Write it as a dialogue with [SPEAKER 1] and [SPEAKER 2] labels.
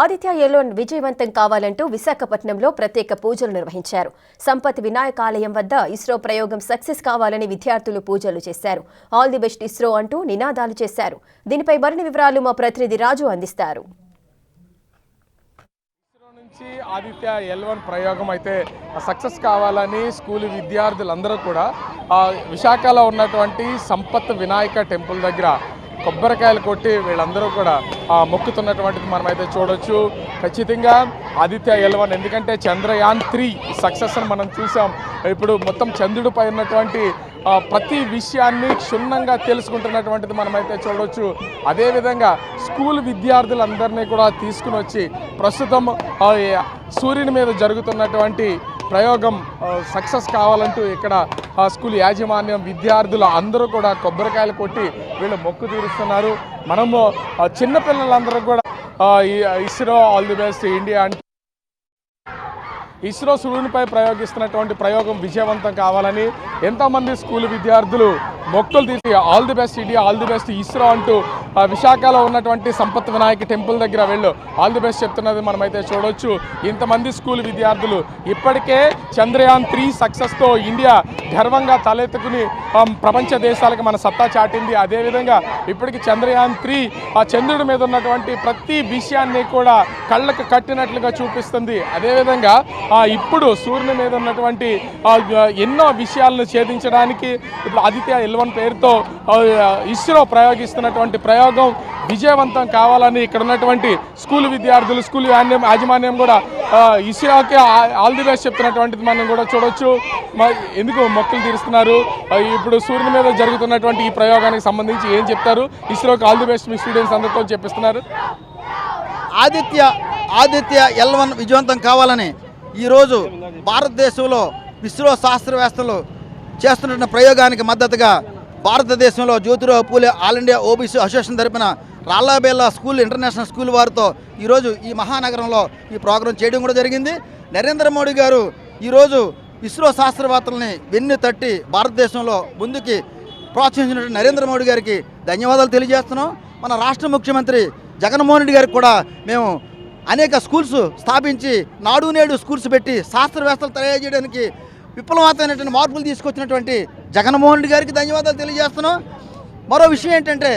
[SPEAKER 1] Aditya alone విజయవంతం కావాలంటూ విశాఖపట్నంలో ప్రత్యేక పూజలు నిర్వహించారు. సంపత్ వినాయక ఆలయం వద్ద ఇస్రో ప్రయోగం సక్సెస్ కావాలని విద్యార్థులు పూజలు చేశారు. ఆల్ ది బెస్ట్ ఇస్రో అంటూ నినాదాలు చేశారు. దీనిపై మరిన్ని వివరాలు మా ప్రతినిధి రాజు అందిస్తారు.
[SPEAKER 2] నుంచి ఆదిత్య ఎల్వన్ ప్రయోగం అయితే సక్సెస్ కావాలని స్కూల్ విద్యార్థులందరూ కూడా విశాఖలో ఉన్నటువంటి సంపత్ వినాయక టెంపుల్ దగ్గర కొబ్బరికాయలు కొట్టి వీళ్ళందరూ కూడా మొక్కుతున్నటువంటిది మనమైతే చూడొచ్చు. ఖచ్చితంగా ఆదిత్య ఎలవన్ ఎందుకంటే చంద్రయాన్ త్రీ సక్సెస్ని మనం చూసాం. ఇప్పుడు మొత్తం చంద్రుడిపై ఉన్నటువంటి ప్రతి విషయాన్ని క్షుణ్ణంగా తెలుసుకుంటున్నటువంటిది మనమైతే చూడవచ్చు అదేవిధంగా స్కూల్ విద్యార్థులందరినీ కూడా తీసుకుని వచ్చి ప్రస్తుతం సూర్యుని మీద జరుగుతున్నటువంటి ప్రయోగం సక్సెస్ కావాలంటూ ఇక్కడ స్కూల్ యాజమాన్యం విద్యార్థులు అందరూ కూడా కొబ్బరికాయలు కొట్టి వీళ్ళు మొక్కు తీరుస్తున్నారు. మనము చిన్నపిల్లలందరూ కూడా ISRO all the best India అంటే ఇస్రో సూర్యునిపై ప్రయోగిస్తున్నటువంటి ప్రయోగం విజయవంతం కావాలని ఎంతోమంది స్కూల్ విద్యార్థులు మొక్కులు తీసి all the best India all the best ISRO అంటూ విశాఖలో ఉన్నటువంటి సంపత్ వినాయక టెంపుల్ దగ్గర వెళ్ళు. ఆల్ ది బెస్ట్ చెప్తున్నది మనమైతే చూడవచ్చు ఇంతమంది స్కూల్ విద్యార్థులు ఇప్పటికే చంద్రయాన్ త్రీ సక్సెస్తో ఇండియా గర్వంగా తలెత్తుకుని ప్రపంచ దేశాలకు మన సత్తా చాటింది. అదేవిధంగా ఇప్పటికి చంద్రయాన్ త్రీ ఆ చంద్రుడి మీద ఉన్నటువంటి ప్రతి విషయాన్ని కూడా కళ్ళకు కట్టినట్లుగా చూపిస్తుంది. అదేవిధంగా ఇప్పుడు సూర్యుని మీద ఉన్నటువంటి ఎన్నో విషయాలను ఛేదించడానికి ఇప్పుడు ఆదిత్య ఎల్వన్ పేరుతో ఇస్రో ప్రయోగిస్తున్నటువంటి ప్రయోగం విజయవంతం కావాలని ఇక్కడ ఉన్నటువంటి స్కూల్ విద్యార్థులు స్కూల్ యాన్యం యాజమాన్యం కూడా ఇస్రోకి ఆ- ఆల్ ది బెస్ట్ చెప్తున్నటువంటిది మనం కూడా చూడొచ్చు. ఎందుకు మొక్కలు తీరుస్తున్నారు? ఇప్పుడు సూర్యుని మీద జరుగుతున్నటువంటి ఈ ప్రయోగానికి సంబంధించి ఏం చెప్తారు? ఇస్రోకి ఆల్ ది బెస్ట్ మీ స్టూడెంట్స్ అందరితో చెప్పిస్తున్నారు.
[SPEAKER 3] ఆదిత్య ఆదిత్య ఎల్వన్ విజయవంతం కావాలని ఈరోజు భారతదేశంలో ఇస్రో శాస్త్రవేత్తలు చేస్తున్న ప్రయోగానికి మద్దతుగా భారతదేశంలో Jyotirao Phule all India OBC association తరపున రాళ్ళాబేలా స్కూల్ ఇంటర్నేషనల్ స్కూల్ వారితో ఈరోజు ఈ మహానగరంలో ఈ ప్రోగ్రాం చేయడం కూడా జరిగింది. నరేంద్ర మోడీ గారు ఈరోజు ఇస్రో శాస్త్రవేత్తలని వెన్ను తట్టి భారతదేశంలో ముందుకి ప్రోత్సహించినటువంటి నరేంద్ర మోడీ గారికి ధన్యవాదాలు తెలియజేస్తున్నాం. మన రాష్ట్ర ముఖ్యమంత్రి జగన్మోహన్ రెడ్డి గారికి కూడా మేము అనేక స్కూల్స్ స్థాపించి నాడు నేడు స్కూల్స్ పెట్టి శాస్త్రవేత్తలు తయారు చేయడానికి విప్లవాతమైనటువంటి మార్పులు తీసుకొచ్చినటువంటి జగన్మోహన్ రెడ్డి గారికి ధన్యవాదాలు తెలియజేస్తున్నాం. మరో విషయం ఏంటంటే